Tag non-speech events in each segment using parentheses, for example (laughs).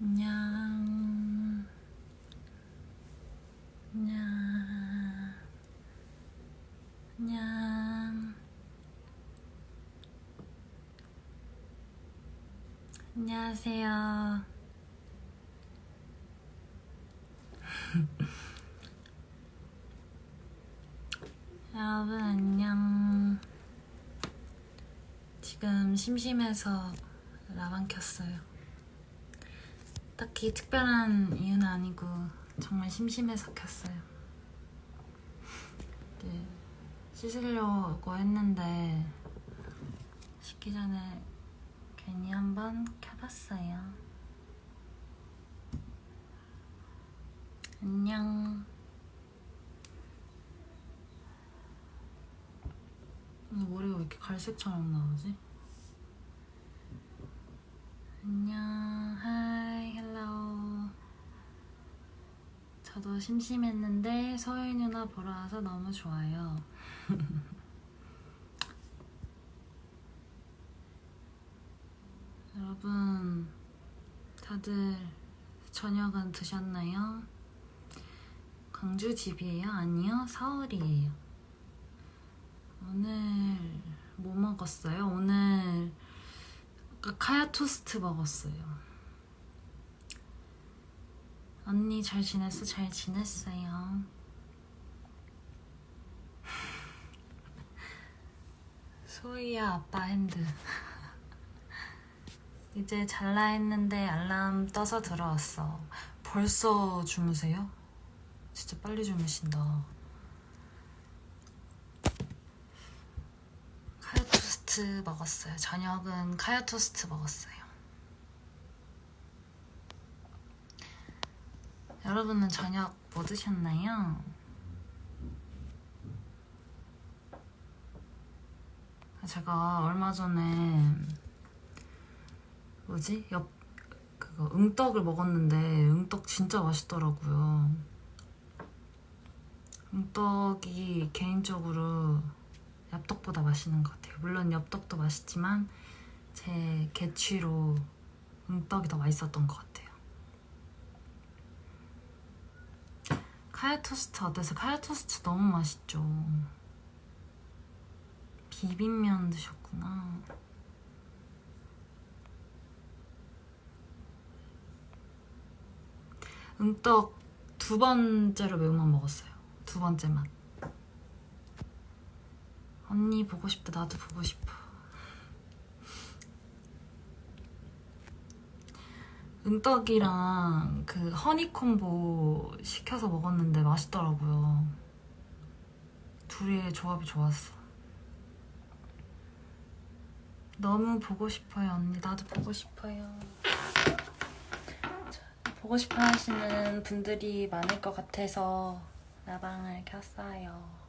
안녕. 안녕. 안녕. 안녕하세요. (laughs) 여러분 안녕. 지금 심심해서 라방 켰어요. 딱히 특별한 이유는 아니고 정말 심심해서 켰어요. 네, 씻으려고 했는데 씻기 전에 괜히 한번 켜봤어요. 안녕. 머리가 왜 이렇게 갈색처럼 나오지? 안녕, 하이, 헬로. 저도 심심했는데 서희 누나 보러 와서 너무 좋아요. (laughs) 여러분, 다들 저녁은 드셨나요? 광주 집이에요? 아니요, 서울이에요. 오늘 뭐 먹었어요? 오늘 아까 카야 토스트 먹었어요. 언니 잘 지냈어? 잘 지냈어요. (laughs) 소희야 아빠 핸드. (laughs) 이제 잘라 했는데 알람 떠서 들어왔어. 벌써 주무세요? 진짜 빨리 주무신다. 카야 토스트 먹었어요. 저녁은 카야 토스트 먹었어요. 여러분은 저녁 뭐 드셨나요? 제가 얼마 전에 뭐지? 옆 그거 응떡을 먹었는데 응떡 진짜 맛있더라고요. 응떡이 개인적으로 엽떡보다 맛있는 것 같아요. 물론 엽떡도 맛있지만 제 개취로 응떡이 더 맛있었던 것 같아요. 카야 토스트 어때서? 카야 토스트 너무 맛있죠. 비빔면 드셨구나. 응떡 두 번째로 매운맛 먹었어요. 두 번째 맛. 언니 보고 싶다. 나도 보고 싶어. 은떡이랑 그 허니콤보 시켜서 먹었는데 맛있더라고요. 둘의 조합이 좋았어. 너무 보고 싶어요, 언니. 나도 보고 싶어요. 자, 보고 싶어 하시는 분들이 많을 것 같아서 나방을 켰어요.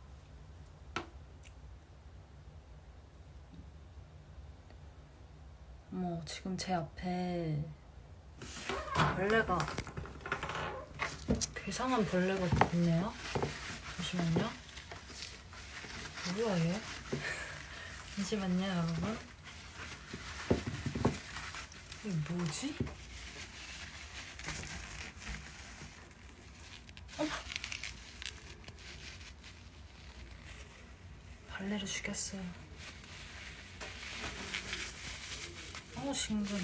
어머, 지금 제 앞에 벌레가 괴상한 벌레가 있네요. 잠시만요. 뭐야 얘? (laughs) 잠시만요, 여러분. 이게 뭐지? 어머! 벌레를 죽였어요. 어우, 징그러.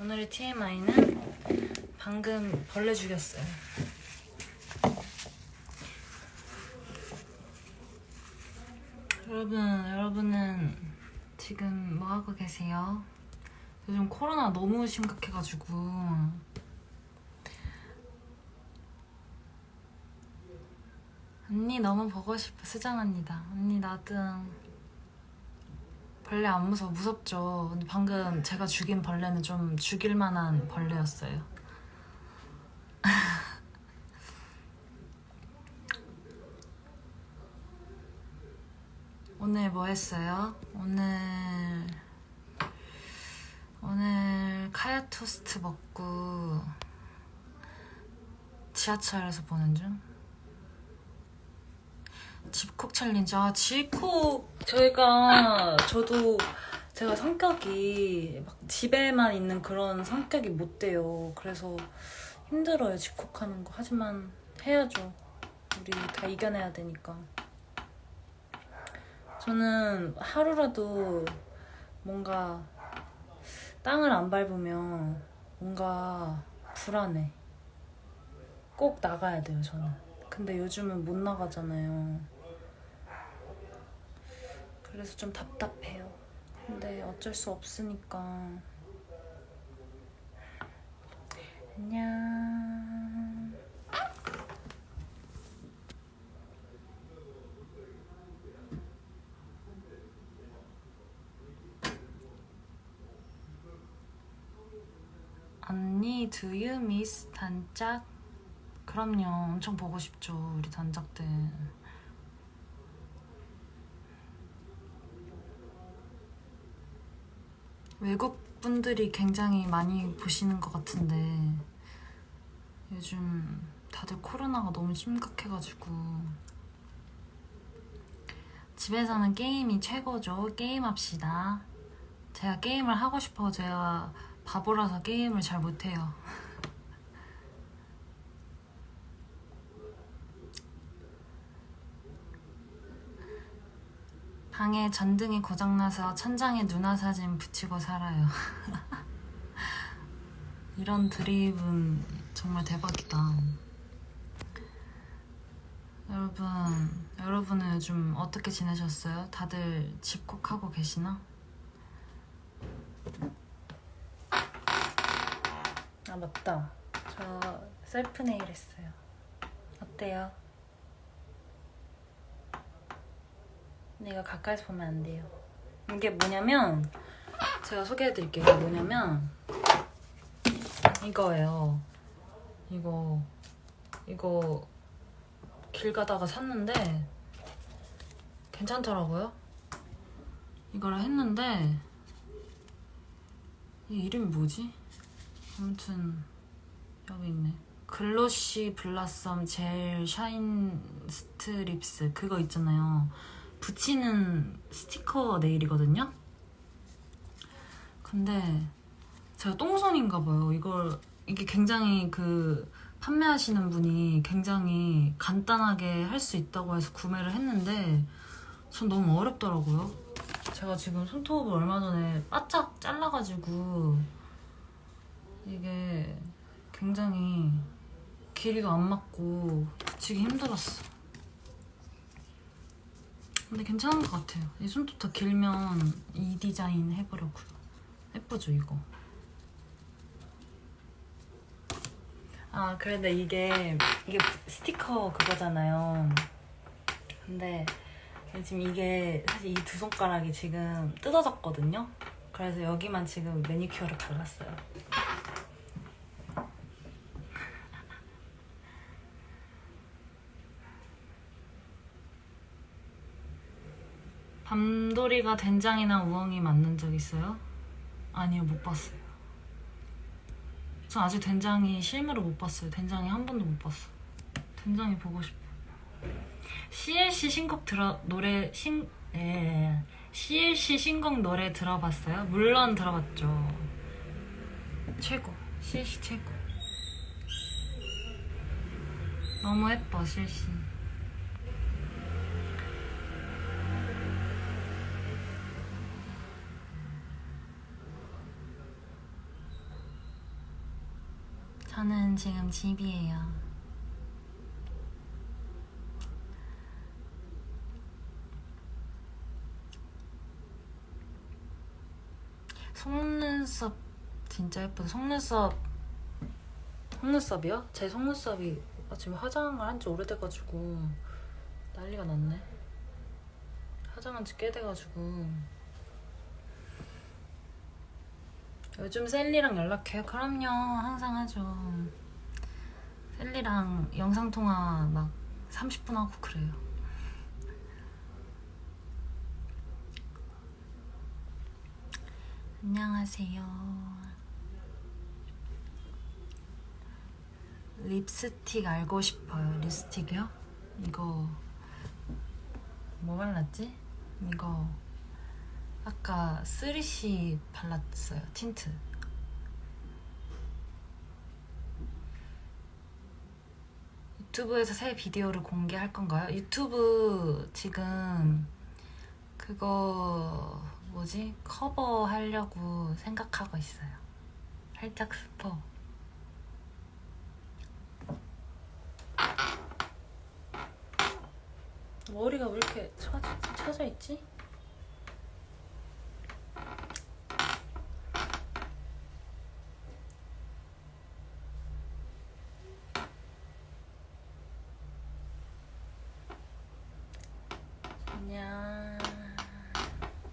오늘의 TMI는 방금 벌레 죽였어요. 여러분, 여러분은 지금 뭐 하고 계세요? 요즘 코로나 너무 심각해가지고 언니 너무 보고 싶어 수정합니다. 언니 나도 벌레 안 무서워 무섭죠. 근데 방금 제가 죽인 벌레는 좀 죽일 만한 벌레였어요. (laughs) 오늘 뭐 했어요? 오늘 오늘 카야 토스트 먹고 지하철에서 보는 중. 집콕 챌린지 아 집콕 저희가 저도 제가 성격이 막 집에만 있는 그런 성격이 못 돼요. 그래서 힘들어요, 집콕 하는 거. 하지만 해야죠. 우리 다 이겨내야 되니까. 저는 하루라도 뭔가 땅을 안 밟으면 뭔가 불안해. 꼭 나가야 돼요, 저는. 근데 요즘은 못 나가잖아요. 그래서 좀 답답해요. 근데 어쩔 수 없으니까. 안녕. 언니, do you miss 단짝? 그럼요. 엄청 보고 싶죠. 우리 단짝들. 외국 분들이 굉장히 많이 보시는 것 같은데 요즘 다들 코로나가 너무 심각해가지고 집에서는 게임이 최고죠. 게임합시다. 제가 게임을 하고 싶어 제가 바보라서 게임을 잘 못해요. 방에 전등이 고장나서 천장에 누나 사진 붙이고 살아요. (laughs) 이런 드립은 정말 대박이다. 여러분, 여러분은 요즘 어떻게 지내셨어요? 다들 집콕하고 계시나? 아, 맞다. 저 셀프 네일 했어요. 어때요? 내가 가까이서 보면 안 돼요. 이게 뭐냐면 제가 소개해드릴게요. 뭐냐면 이거예요. 이거 이거 길 가다가 샀는데 괜찮더라고요. 이걸 했는데 이 이름이 뭐지? 아무튼 여기 있네. 글로시 블라썸 젤 샤인 스트 립스 그거 있잖아요. 붙이는 스티커 네일이거든요. 근데 제가 똥손인가 봐요. 이걸 이게 굉장히 그 판매하시는 분이 굉장히 간단하게 할 수 있다고 해서 구매를 했는데 전 너무 어렵더라고요. 제가 지금 손톱을 얼마 전에 바짝 잘라가지고 이게 굉장히 길이가 안 맞고 붙이기 힘들었어. 근데 괜찮은 것 같아요. 이 손톱 더 길면 이 디자인 해보려고요. 예쁘죠 이거? 아 그런데 이게 이게 스티커 그거잖아요. 근데 지금 이게 사실 이 두 손가락이 지금 뜯어졌거든요. 그래서 여기만 지금 매니큐어를 발랐어요. 밤돌이가 된장이나 우엉이 맞는 적 있어요? 아니요, 못 봤어요. 저 아직 된장이 실물을 못 봤어요. 된장이 한 번도 못 봤어. 된장이 보고 싶어. CLC 신곡 들어 노래 신 예. CLC 신곡 노래 들어봤어요? 물론 들어봤죠. 최고. CLC 최고. 너무 예뻐 CLC. 저는 지금 집이에요. 속눈썹 진짜 예쁘다. 속눈썹 속눈썹이요? 제 속눈썹이 아, 지금 화장을 한 지 오래돼가지고 난리가 났네. 화장한 지 꽤 돼가지고 요즘 셀리랑 연락해요? 그럼요. 항상 하죠. 셀리랑 영상통화 막 30분 하고 그래요. 안녕하세요. 립스틱 알고 싶어요. 립스틱이요? 이거 뭐 발랐지? 이거 아까 3C 발랐어요. 틴트. 유튜브에서 새 비디오를 공개할 건가요? 유튜브 지금 그거 뭐지? 커버 하려고 생각하고 있어요. 살짝 스포. 머리가 왜 이렇게 처져, 처져 있지? 안녕.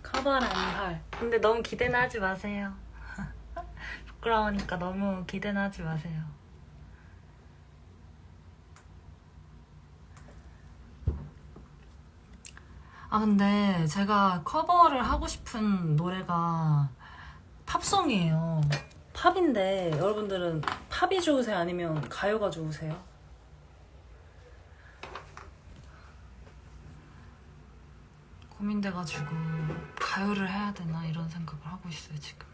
커버라니 헐. 근데 너무 기대는 하지 마세요. (laughs) 부끄러우니까 너무 기대는 하지 마세요. 아 근데 제가 커버를 하고 싶은 노래가 팝송이에요. 팝인데 여러분들은 팝이 좋으세요? 아니면 가요가 좋으세요? 고민돼가지고 가요를 해야 되나 이런 생각을 하고 있어요 지금.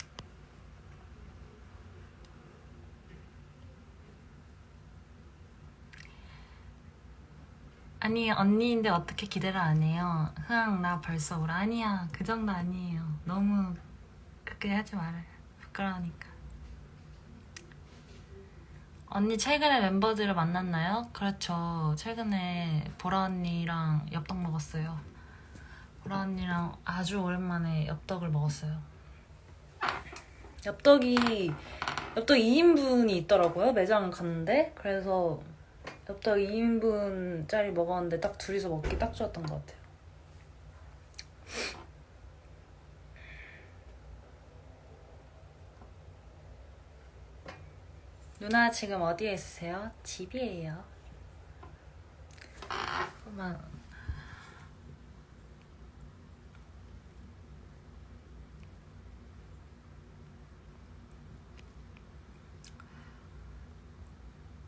아니 언니인데 어떻게 기대를 안 해요? 흥 나 벌써 울 아니야 그 정도 아니에요. 너무 그렇게 하지 말아요. 부끄러우니까. 언니 최근에 멤버들을 만났나요? 그렇죠. 최근에 보라 언니랑 엽떡 먹었어요. 보라 언니랑 아주 오랜만에 엽떡을 먹었어요. 엽떡이 엽떡 2인분이 있더라고요. 매장 갔는데 그래서 엽떡 2인분짜리 먹었는데 딱 둘이서 먹기 딱 좋았던 것 같아요. 누나 지금 어디에 있으세요? 집이에요. 그만.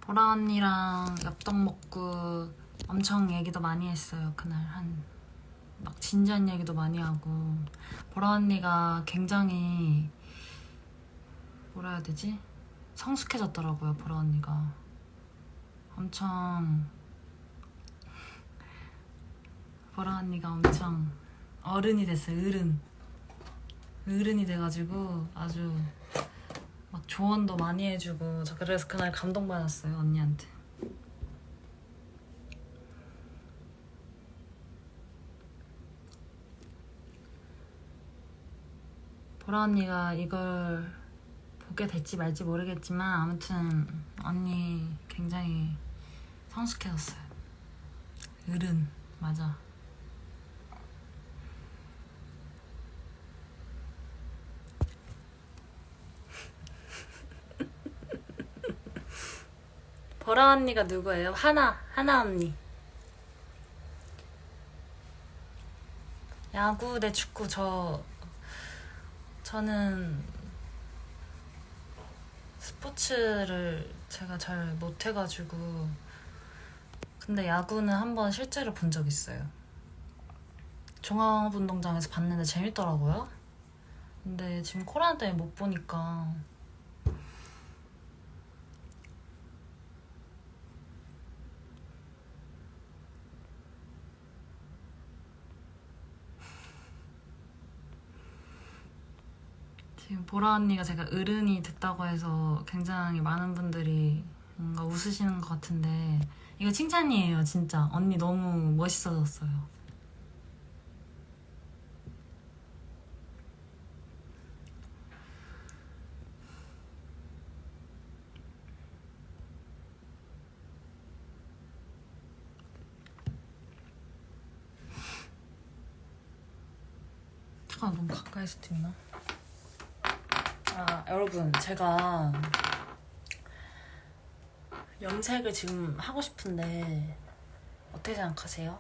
보라 언니랑 엽떡 먹고 엄청 얘기도 많이 했어요. 그날 한 막 진지한 얘기도 많이 하고 보라 언니가 굉장히 뭐라 해야 되지? 성숙해졌더라고요. 보라 언니가 엄청 보라 언니가 엄청 어른이 됐어요. 어른 어른이 돼가지고 아주 막 조언도 많이 해주고 저 그래서 그날 감동받았어요 언니한테. 보라 언니가 이걸 보게 될지 말지 모르겠지만 아무튼 언니 굉장히 성숙해졌어요. 어른 맞아 보라 언니가 누구예요? 하나, 하나 언니. 야구 대 축구 저 저는 스포츠를 제가 잘 못해가지고 근데 야구는 한번 실제로 본 적 있어요. 종합운동장에서 봤는데 재밌더라고요. 근데 지금 코로나 때문에 못 보니까 지금 보라 언니가 제가 어른이 됐다고 해서 굉장히 많은 분들이 뭔가 웃으시는 것 같은데 이거 칭찬이에요 진짜 언니 너무 멋있어졌어요 잠깐 너무 가까이서 찍나? 아 여러분 제가 염색을 지금 하고 싶은데 어떻게 생각하세요?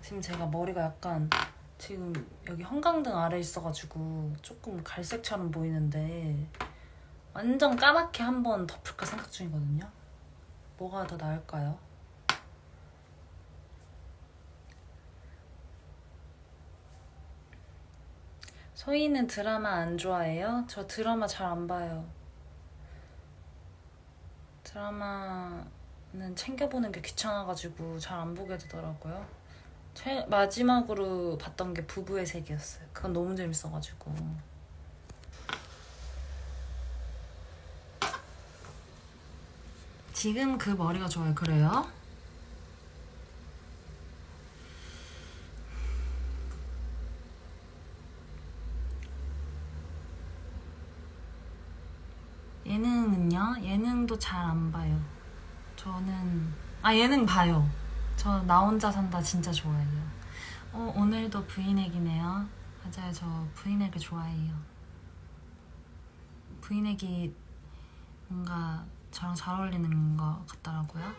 지금 제가 머리가 약간 지금 여기 형광등 아래 있어가지고 조금 갈색처럼 보이는데 완전 까맣게 한번 덮을까 생각 중이거든요. 뭐가 더 나을까요? 소희는 드라마 안 좋아해요? 저 드라마 잘 안 봐요. 드라마는 챙겨보는 게 귀찮아가지고 잘 안 보게 되더라고요. 최, 마지막으로 봤던 게 부부의 세계였어요. 그건 너무 재밌어가지고. 지금 그 머리가 좋아요. 그래요? 잘 안 봐요. 저는 아 예능 봐요. 저 나 혼자 산다 진짜 좋아해요. 어 오늘도 브이넥이네요. 맞아요. 저 브이넥을 좋아해요. 브이넥이 뭔가 저랑 잘 어울리는 것 같더라고요.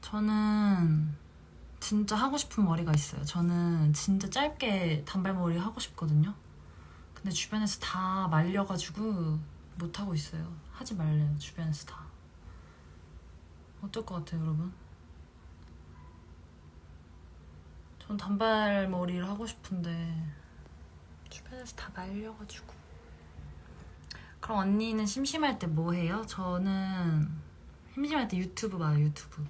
저는 진짜 하고 싶은 머리가 있어요. 저는 진짜 짧게 단발머리 하고 싶거든요. 근데 주변에서 다 말려가지고 못 하고 있어요. 하지 말래요. 주변에서 다. 어떨 것 같아요, 여러분? 전 단발머리를 하고 싶은데 주변에서 다 말려가지고. 그럼 언니는 심심할 때 뭐 해요? 저는 심심할 때 유튜브 봐요, 유튜브.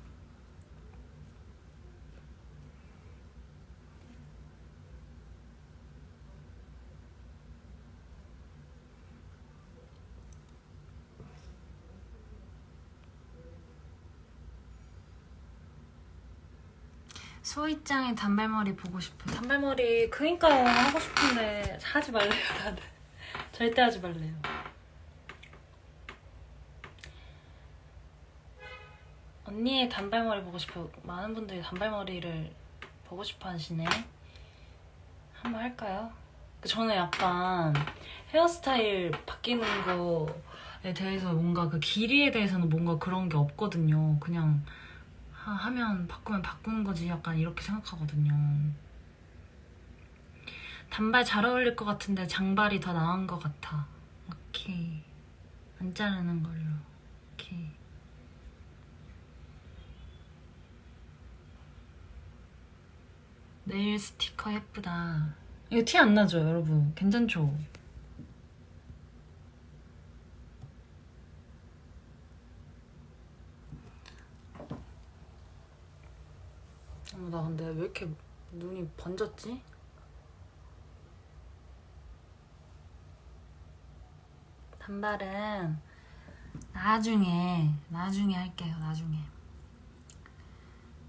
소희짱의 단발머리 보고 싶어요. 단발머리 그니까요 하고 싶은데 하지 말래요 다들. (laughs) 절대 하지 말래요. 언니의 단발머리 보고 싶어요. 많은 분들이 단발머리를 보고 싶어 하시네. 한번 할까요? 저는 약간 헤어스타일 바뀌는 거에 대해서 뭔가 그 길이에 대해서는 뭔가 그런 게 없거든요. 그냥 하- 하면 바꾸면 바꾸는 거지 약간 이렇게 생각하거든요. 단발 잘 어울릴 것 같은데 장발이 더 나은 것 같아. 오케이. 안 자르는 걸로. 오케이. 네일 스티커 예쁘다. 이거 티 안 나죠, 여러분? 괜찮죠? 어머, 나 근데 왜 이렇게 눈이 번졌지? 단발은 나중에, 나중에 할게요, 나중에.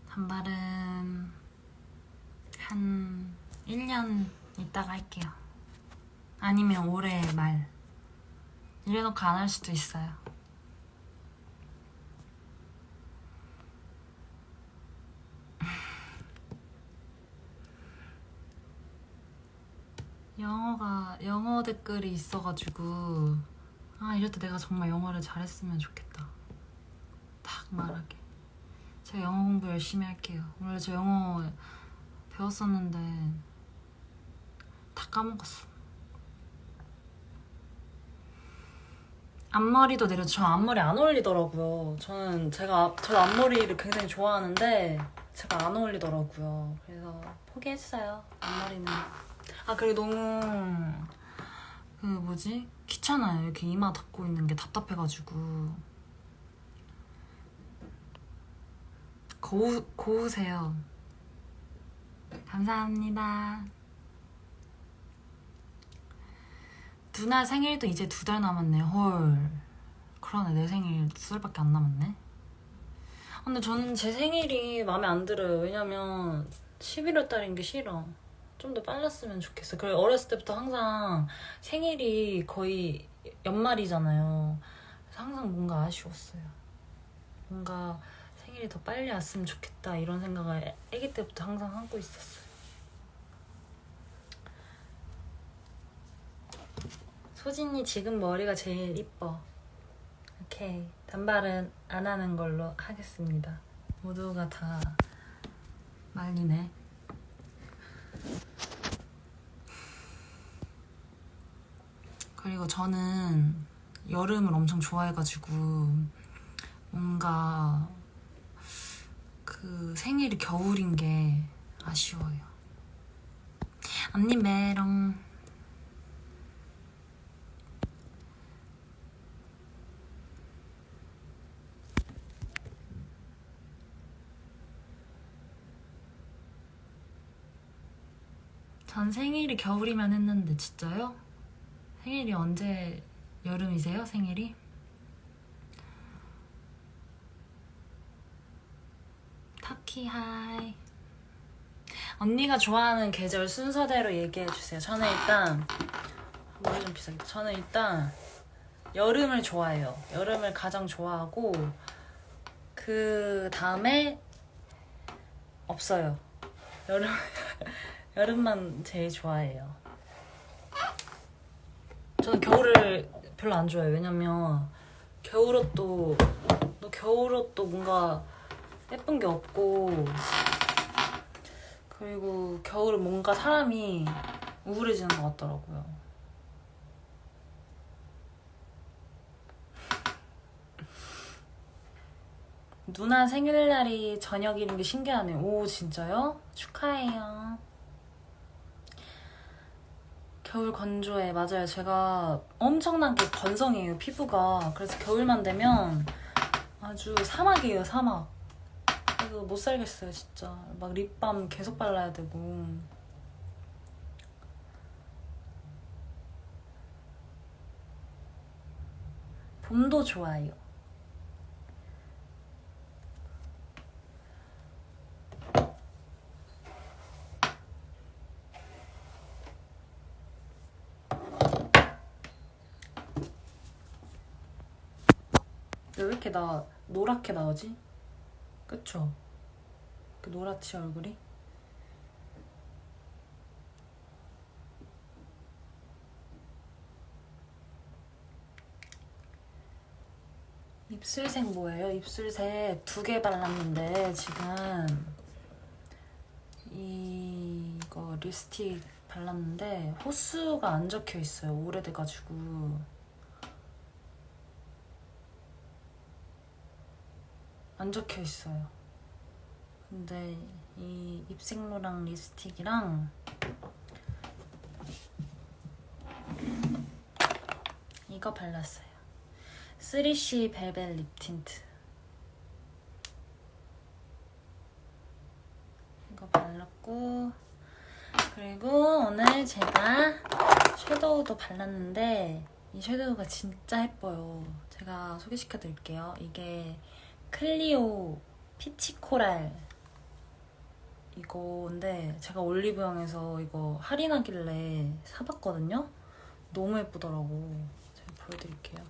단발은 한 1년 있다가 할게요. 아니면 올해 말. 이래놓고 안 할 수도 있어요. 영어가 영어 댓글이 있어가지고 아 이럴 때 내가 정말 영어를 잘했으면 좋겠다. 딱 말하게. 제가 영어 공부 열심히 할게요. 원래 저 영어 배웠었는데 다 까먹었어. 앞머리도 내려 저 앞머리 안 어울리더라고요. 저는 제가 저 앞머리를 굉장히 좋아하는데 제가 안 어울리더라고요. 그래서 포기했어요. 앞머리는. 아 그리고 너무 그 뭐지 귀찮아요. 이렇게 이마 닫고 있는 게 답답해가지고 고우 고우세요. 감사합니다. 누나 생일도 이제 두 달 남았네. 헐. 그러네. 내 생일 두 달밖에 안 남았네. 아, 근데 저는 제 생일이 마음에 안 들어요. 왜냐면 11월 달인 게 싫어. 좀 더 빨랐으면 좋겠어. 그래 어렸을 때부터 항상 생일이 거의 연말이잖아요. 그래서 항상 뭔가 아쉬웠어요. 뭔가 생일이 더 빨리 왔으면 좋겠다 이런 생각을 아기 때부터 항상 하고 있었어요. 소진이 지금 머리가 제일 이뻐. 오케이. 단발은 안 하는 걸로 하겠습니다. 모두가 다 말리네. 그리고 저는 여름을 엄청 좋아해가지고 뭔가 그 생일이 겨울인 게 아쉬워요. 언니 메롱. 전 생일이 겨울이면 했는데 진짜요? 생일이 언제 여름이세요? 생일이? 타키 하이 언니가 좋아하는 계절 순서대로 얘기해 주세요. 저는 일단 머리 좀 비싸겠다. 저는 일단 여름을 좋아해요. 여름을 가장 좋아하고 그 다음에 없어요. 여름 여름만 제일 좋아해요. 저는 겨울을 별로 안 좋아해요. 왜냐면 겨울옷도 너 겨울옷도 뭔가 예쁜 게 없고 그리고 겨울은 뭔가 사람이 우울해지는 것 같더라고요. 누나 생일날이 저녁이는 게 신기하네요. 오 진짜요? 축하해요. 겨울 건조해 맞아요. 제가 엄청나게 건성이에요 피부가. 그래서 겨울만 되면 아주 사막이에요 사막. 그래서 못 살겠어요 진짜. 막 립밤 계속 발라야 되고. 봄도 좋아요. 왜 이렇게 나 노랗게 나오지? 그쵸? 그 노랗지 얼굴이? 입술색 뭐예요? 입술색 두 개 발랐는데 지금 이거 립스틱 발랐는데 호수가 안 적혀 있어요. 오래돼가지고 안 적혀 있어요. 근데 이 입생로랑 립스틱이랑 이거 발랐어요. 3C 벨벳 립 틴트. 이거 발랐고 그리고 오늘 제가 섀도우도 발랐는데 이 섀도우가 진짜 예뻐요. 제가 소개시켜 드릴게요. 이게 클리오 피치 코랄 이거인데 제가 올리브영에서 이거 할인하길래 사봤거든요. 너무 예쁘더라고. 제가 보여드릴게요.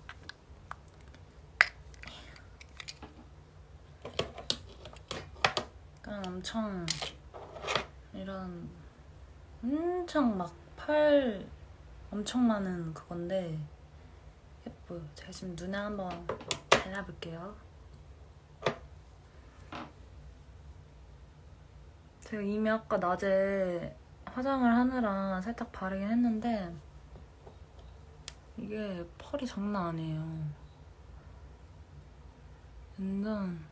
약간 엄청 이런 엄청 막펄 엄청 많은 그건데 예뻐요. 제가 지금 눈에 한번 발라볼게요. 제가 이미 아까 낮에 화장을 하느라 살짝 바르긴 했는데 이게 펄이 장난 아니에요. 완전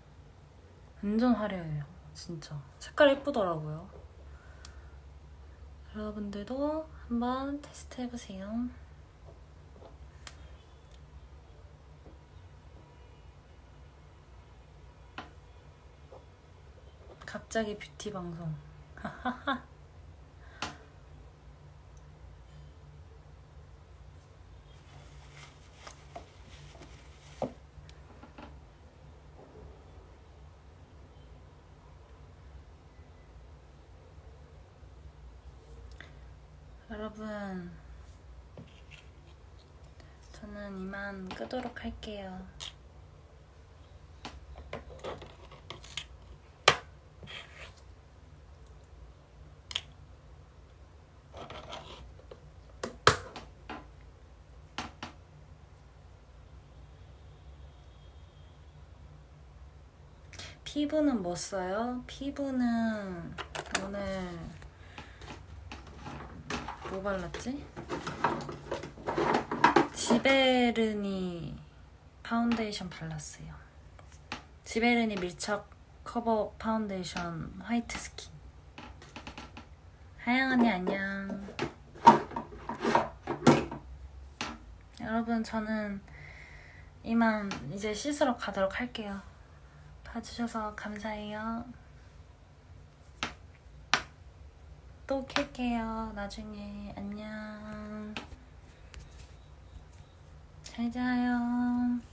완전 화려해요. 진짜 색깔 예쁘더라고요. 여러분들도 한번 테스트 해보세요. 갑자기 뷰티 방송. (laughs) 여러분, 저는 이만 끄도록 할게요. 피부는 뭐 써요? 피부는 오늘 뭐 발랐지? 지베르니 파운데이션 발랐어요. 지베르니 밀착 커버 파운데이션 화이트 스킨. 하영 언니 안녕. 여러분 저는 이만 이제 씻으러 가도록 할게요. 봐주셔서 감사해요. 또 켤게요. 나중에 안녕. 잘 자요.